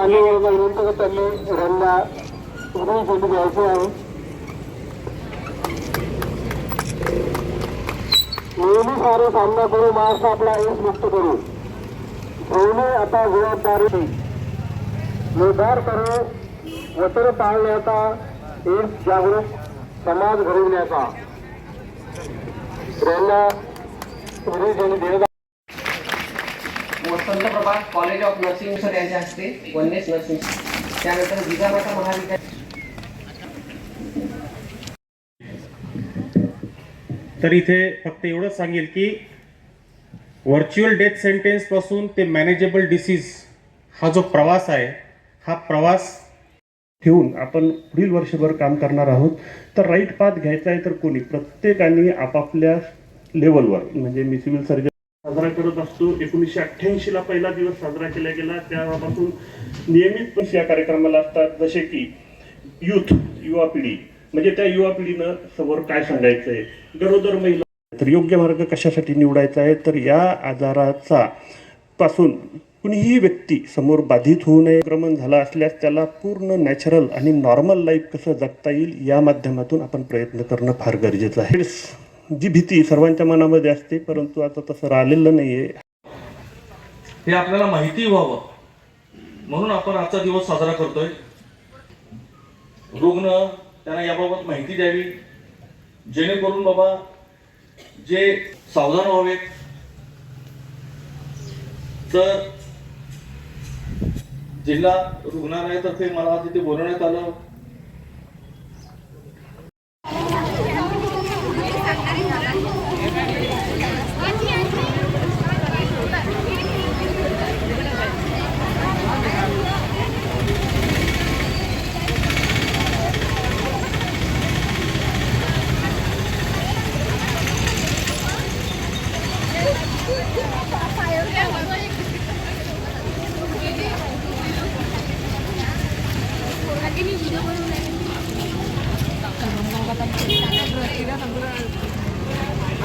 आणि विनंती घ्यायचे आहे. नेहमी सारे सामना करू महाराष्ट्र आपला एक मुक्त करू. धोनी आता जबाबदारी निर्धार करू वतर पाळण्याचा एक जागरूक समाज घडविण्याचा. त्यांना उभं चेंडू देण्याचा Santprabha college of nursing sir यांच्या हस्ते वन्यस नर्सिंग त्यानंतर जिजामाता महाविद्यालय. तर इथे फक्त एवढंच सांगेल की व्हर्च्युअल डेथ सेंटेन्सपासून ते मॅनेजेबल डिसीज हा जो प्रवास आहे हा प्रवास ठेवून आपण पुढील वर्षभर काम करणार आहोत. तर राईट पाथ घ्यायचा आहे तर कोणी? प्रत्येकाने आपापल्या लेवलवर म्हणजे मी सिव्हिल सर्जन साजरा करत असतो. एकोणीसशे अठ्ठ्याऐंशीला पहिला दिवस साजरा केला गेला. त्यापासून नियमित या कार्यक्रमाला असतात. जसे की युथ युवा पिढी. म्हणजे त्या युवा पिढीनं समोर काय सांगायचंय? गरोदर महिला. तर योग्य मार्ग कशासाठी निवडायचा आहे? तर या आजाराचा पासून कुणीही व्यक्ती समोर बाधित होऊ नये. क्रमण झाला असल्यास त्याला पूर्ण नॅचरल आणि नॉर्मल लाईफ कसं जगता येईल या माध्यमातून आपण प्रयत्न करणं फार गरजेचं आहे. जी भीती सर्वांच्या मनामध्ये असते परंतु आता तसं राहिलेलं नाहीये. हे आपल्याला माहिती व्हावं. म्हणून आपण आजचा दिवस साजरा करतोय. रुग्ण त्यांना याबाबत माहिती द्यावी. जेणेकरून बाबा जे सावधान व्हावेत. तर जिल्हा रुग्णालयातर्फे मला तिथे बोलवण्यात आलं. Ini juga baru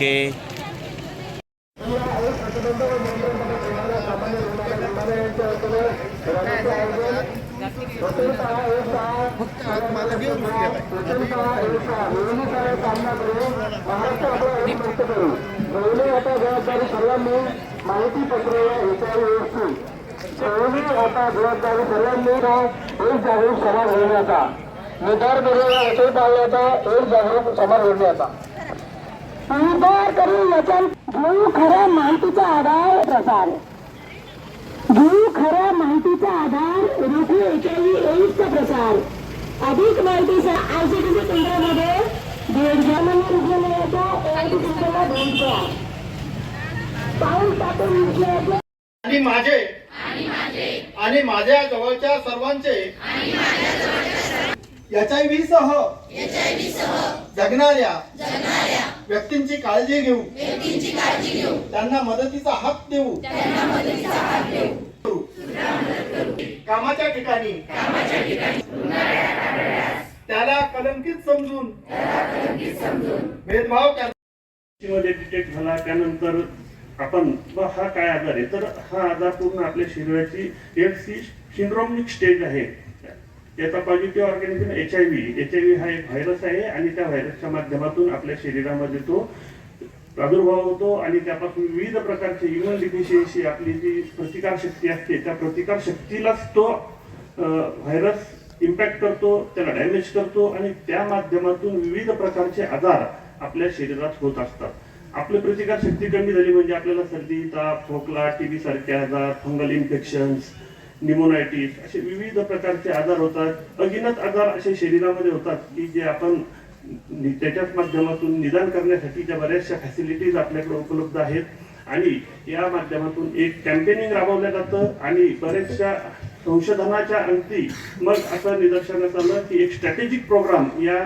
Okay. आता जबाबदारी सर्वांनी माहिती पत्र आता जबाबदारी सर्वांनी एक जागरूक समाज घडवण्याचा पाळण्याचा एक जागरूक समाज निर्धार करून वचन घेऊ खऱ्या माहितीचा आधार प्रसार घेऊ खऱ्या माहितीचा आधार रोखू एच आय व्ही एड्सचा प्रसार. अधिक केंद्रामध्ये केंद्राला भेट द्या. पाऊल टाकून विषयाचे आणि माझे. आणि माझ्या जवळच्या सर्वांचे. एच आय व्ही सह. जगणाऱ्या. व्यक्तींची काळजी घेऊ. त्यांना मदतीचा हात देऊ. कामाच्या ठिकाणी. त्याला कलंकित समजून. भेदभाव कर मध्ये डिटेक्ट झाला. त्यानंतर आपण हा काय आजार आहे? तर हा आजार पूर्ण आपल्या शरीराची एफ सी सिंड्रोमिक स्टेज आहे. याचा positive organism H I V H I V हा एक व्हायरस आहे आणि त्या व्हायरसच्या माध्यमातून आपल्या शरीरामध्ये तो प्रादुर्भाव होतो आणि त्यापासून विविध प्रकारचे इम्युन डिफिशियन्सी आपली जी प्रतिकार शक्ती असते त्या प्रतिकार शक्तीलाच तो व्हायरस इम्पॅक्ट करतो त्याला डॅमेज करतो आणि त्या माध्यमातून विविध प्रकारचे आजार आपल्या शरीरात होत असतात. आपली प्रतिकार शक्ती कमी झाली म्हणजे आपल्याला सर्दी ताप खोकला टीबी सारखे आजार फंगल इन्फेक्शन्स निमोनायटिस असे विविध प्रकारचे आजार होतात. अगिनत आजार असे शरीरामध्ये होतात की जे आपण त्याच्याच माध्यमातून निदान करण्यासाठी ज्या बऱ्याचशा फॅसिलिटीज आपल्याकडे उपलब्ध आहेत. आणि या माध्यमातून एक कॅम्पेनिंग राबवलं जातं आणि बऱ्याचशा संशोधनाच्या अंती मग असं निदर्शनास आलं की एक स्ट्रॅटेजिक प्रोग्राम या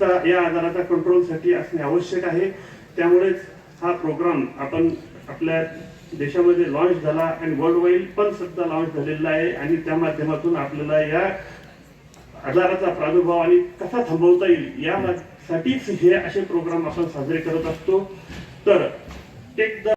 चा- या आजाराच्या कंट्रोलसाठी असणे आवश्यक आहे. त्यामुळेच हा प्रोग्राम आपण आपल्या देशामध्ये लॉन्च झाला आणि वर्ल्ड वाईड पण सध्या लॉन्च झालेला आहे आणि त्या माध्यमातून आपल्याला या आजाराचा प्रादुर्भाव आणि कसा थांबवता येईल यासाठीच हे असे प्रोग्राम आपण साजरे करत असतो. तर टेक द